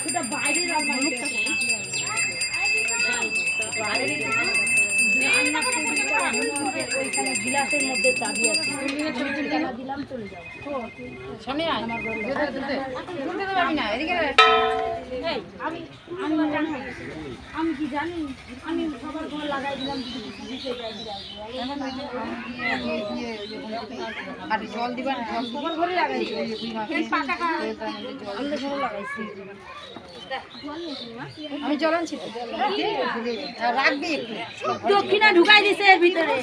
সেটা বাইরে ওইখানে গিলাসের মধ্যে চাবি আছে দিলাম চলে যাও। সামনে আমার আমি আমি আমি কি জানি আমি সবার ঘর লাগাই দিলাম আর জল দিবা না জল সবার ঘরে লাগাইছি আমি জল আনছি রাখবি দক্ষিণা ঢুকাই দিছে এর ভিতরে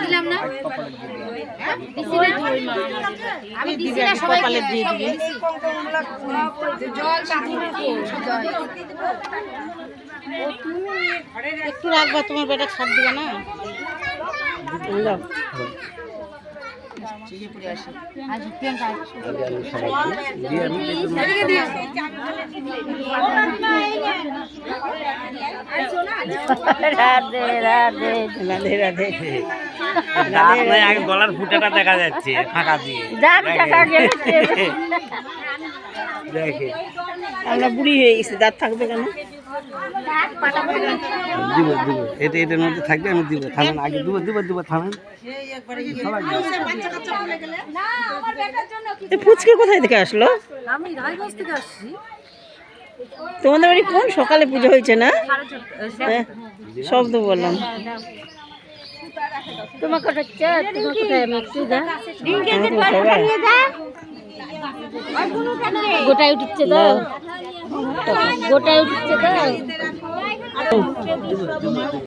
দিলাম না? আমি দিছি। জল জল একটু রাখবা তোমার বেটা ছাড় দিবে না আজ প্রিয়াঙ্কা রাধে রাধে রাধে রাধে। দাঁত নাই আগে গলার ফুটাটা দেখা যাচ্ছে ফাঁকা দিয়ে। দাঁত টাকা গেছে দেখে আমরা বুড়ি হয়ে গেছি দাঁত থাকবে কেন? দিব দিব। এটা এটার মধ্যে থাকবে আমি দিব। থামেন আগে দিব দিব দিব থামেন। এই ফুচকে কোথায় থেকে আসলো? আমি রায়গঞ্জ থেকে আসছি। তোমাদের বাড়ি কোন? সকালে পুজো হয়েছে না? হ্যাঁ, শব্দ বললাম। তোমার কোথায় আমি দা গোটায় উঠছে তো। গোটায় উঠছে তো।